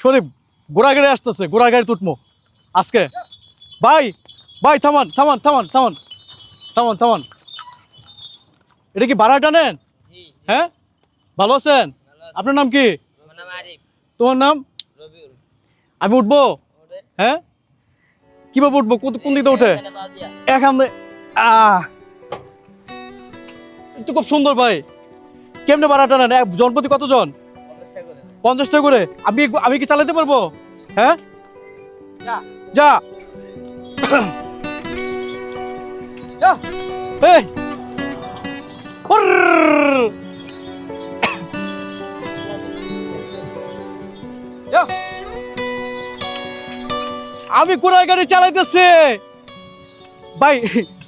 শরীফ ঘোড়া গাড়ি আসতেছে ঘোড়া গাড়ি তুটমো। আজকে। ভাই ভাই থামান থামান থামান থামান থামান থামান। এটা কি ভাড়া টানেন জি হ্যাঁ? ভালো আছেন? আপনার নাম কি? তোমার নাম? আমি উঠবো? হ্যাঁ? কীভাবে উঠবো? কোন দিকে উঠে? এখানে তো খুব সুন্দর ভাই। কেমনে ভাড়া টানেন এক জনপতি কতজন? পঞ্চাশটা করে। পঞ্চাশটা করে আমি আমি কি চালাতে পারব? হ্যাঁ? যা। যা। যা। এই। আমি কোরআন গাড়ি চালাইতেছি। ভাই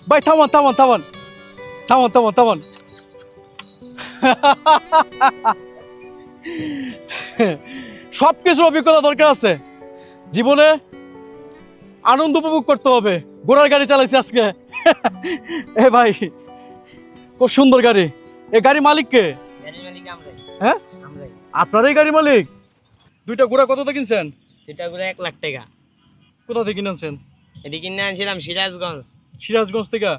ভাই থামান থামান থামান। থামান থামান থামান। সব কিছুর অভিজ্ঞতা দরকার আছে। জীবনে আনন্দ উপভোগ করতে হবে। ঘোড়ার গাড়ি চালাইছি আজকে। এ ভাই খুব সুন্দর গাড়ি। এ গাড়ি মালিককে হ্যাঁ? আপনারই গাড়ি মালিক? দুইটা ঘোড়া কত কিনছেন? সেটা করে এক লাখ টাকা। কোথা থেকে কিনেছেন এটি কিনে আনছিলাম সিরাজগঞ্জ। সিরাজগঞ্জ থেকে।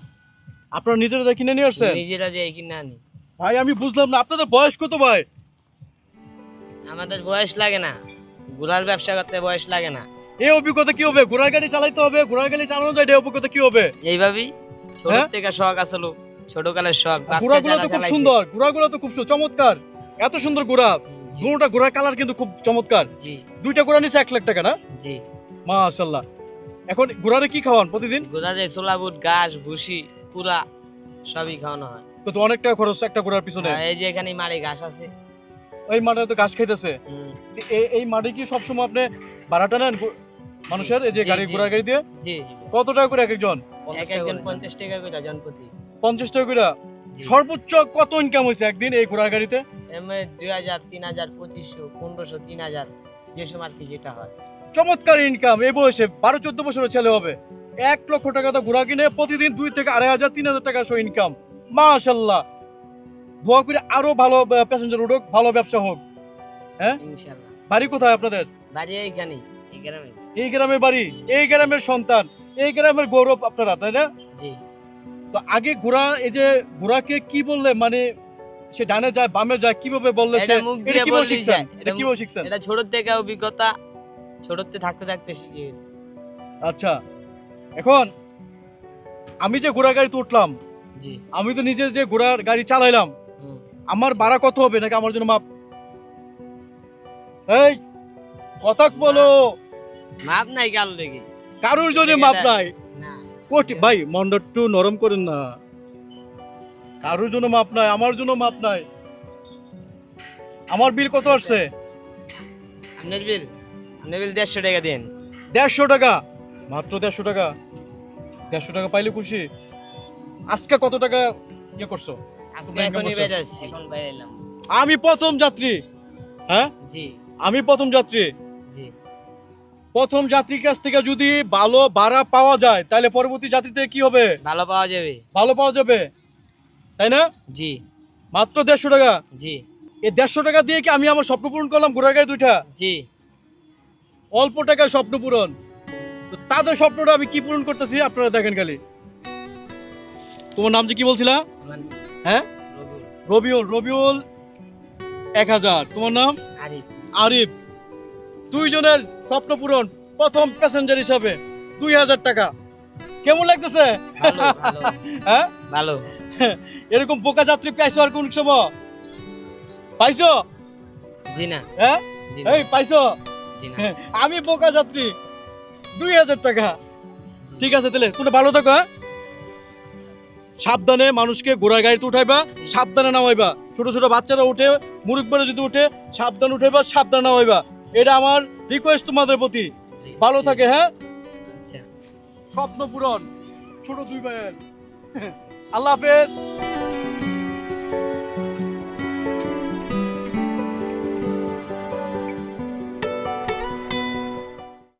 আপনারা নিজেরা যা কিনে নিয়ে আসছেন? নিজেরা যে কিনে আনি। ভাই আমি বুঝলাম না। আপনাদের বয়স কত ভাই? আমাদের বয়স লাগে না। গুলার ব্যবসা করতে বয়স লাগে না। এই অভিজ্ঞতা কি হবে? ঘোড়ার গাড়ি চালাইতে হবে ঘোড়ার গাড়ি চালানো যায় এই অভিজ্ঞতা কি হবে? এইভাবেই ছোট হ্যাঁ? থেকে শখ আসলো ছোট কালের শখ ঘোড়াগুলো তো খুব সুন্দর ঘোড়াগুলো তো খুব চমৎকার। এত সুন্দর ঘোড়া। জি, দুটা ঘোড়ার কালার কিন্তু খুব চমৎকার। জি। দুইটা ঘোড়া নিচে এক লাখ টাকা না? জি। মাশাল্লাহ এখন ঘোড়ারে কি খাওয়ান প্রতিদিন? গোড়া যে সোলা বুট ঘাস ভুসি পুরা সবই খাওয়ানো হয়। তো তো অনেক খরচ একটা ঘোড়ার পিছনে। এই যে এখানে মারে ঘাস আছে। এই মাঠে তো ঘাস খাইতেছে। এই মাঠে কি সবসময় আপনি ভাড়াটা নেন মানুষের? এই যে গাড়ি। ঘোড়া গাড়ি দিয়ে? কত টাকা করে এক একজন এক একজন পঞ্চাশ টাকা করে জনপ্রতি। পঞ্চাশ টাকা করে? সর্বোচ্চ কত ইনকাম হয়েছে একদিন এই ঘোড়ার গাড়িতে? দুই হাজার তিন হাজার পঁচিশশো পনেরোশো তিন হাজার যে সময় কি যেটা হয়। চমৎকার ইনকাম এই বয়সে বারো চোদ্দ বছরের ছেলে হবে। এক লক্ষ টাকা তো ঘোড়া কিনে প্রতিদিন দুই থেকে আড়াই হাজার তিন হাজার টাকা সহ ইনকাম মাশাল্লাহ। দোয়া করে আরও ভালো প্যাসেঞ্জার উঠুক ভালো ব্যবসা হোক। ইনশাল্লাহ। বাড়ি কোথায় আপনাদের? বাড়ি এইখানেই এই গ্রামে। এই গ্রামের বাড়ি এই গ্রামের সন্তান এই গ্রামের গৌরব আপনারা তাই না? জি। তো আগে ঘোড়া এই যে ঘোড়াকে কি বললে? মানে সে ডানে যায় বামে যায় কীভাবে বললে সে? এটা কীভাবে শিখছেন? এটা কীভাবে শিখছেন? এটা ছোট থেকে অভিজ্ঞতা ছোটতে থাকতে থাকতে শিখে গেছি। আচ্ছা এখন আমি যে ঘোড়া গাড়িতে উঠলাম জি। আমি তো নিজে যে ঘোড়ার গাড়ি চালাইলাম। আমার ভাড়া কত হবে নাকি আমার জন্য মাপ? এই কথা বলো। মাপ নাই কাল লেগে কারোর জন্য মাপ নাই? কোটি ভাই মনটা একটু নরম করেন না। কারোর জন্য মাপ নাই আমার জন্য মাপ নাই। আমার বিল কত আসছে? আপনার বিল? আপনার বিল দেড়শো টাকা দিন। দেড়শো টাকা? মাত্র দেড়শো টাকা? দেড়শো টাকা পাইলে খুশি? আজকে কত টাকা ইয়ে করছ? আজকে এখনই বেজে আসছি। এখন বাইরে এলাম। আমি প্রথম যাত্রী হ্যাঁ? জি। আমি প্রথম যাত্রী। জি। প্রথম যাত্রীর কাছ থেকে যদি ভালো ভাড়া পাওয়া যায় তাহলে পরবর্তী যাত্রীতে কি হবে? ভালো পাওয়া যাবে। ভালো পাওয়া যাবে। তাই না? জি। মাত্র দেড়শো টাকা? জি। এই দেড়শো টাকা দিয়ে কি আমি আমার স্বপ্ন পূরণ করলাম ঘোড়া গায়ে দুইটা? জি। অল্প টাকায় স্বপ্ন পূরণ। তো তাদের স্বপ্নটা আমি কি পূরণ করতেছি আপনারা দেখেন খালি। তোমার নাম যে কি বলছিলা? হ্যাঁ? রবিউল রবিউল রবিউল এক হাজার। তোমার নাম? আরিফ। দুইজনের স্বপ্ন পূরণ প্রথম প্যাসেঞ্জার হিসাবে দুই হাজার টাকা। কেমন লাগতেছে? হ্যাঁ? ভালো। এরকম বোকা যাত্রী পাইছো আর কোন সময়? পাইছো? জি না। হ্যাঁ? এই পাইছো? আমি বোকা যাত্রী। দুই হাজার টাকা। ঠিক আছে তাহলে তুমি ভালো থাকো হ্যাঁ? সাবধানে মানুষকে ঘোড়া গাড়িতে উঠাইবা সাবধানে নামাইবা। ছোট ছোট বাচ্চারা উঠে মুরুখ বেড়ে যদি উঠে সাবধান উঠাইবা সাবধানে নামাইবা। এটা আমার রিকোয়েস্ট তোমাদের প্রতি। ভালো থাকে হ্যাঁ? আচ্ছা। স্বপ্ন পূরণ। ছোট দুই ভাইয়ের। আল্লাহ হাফেজ।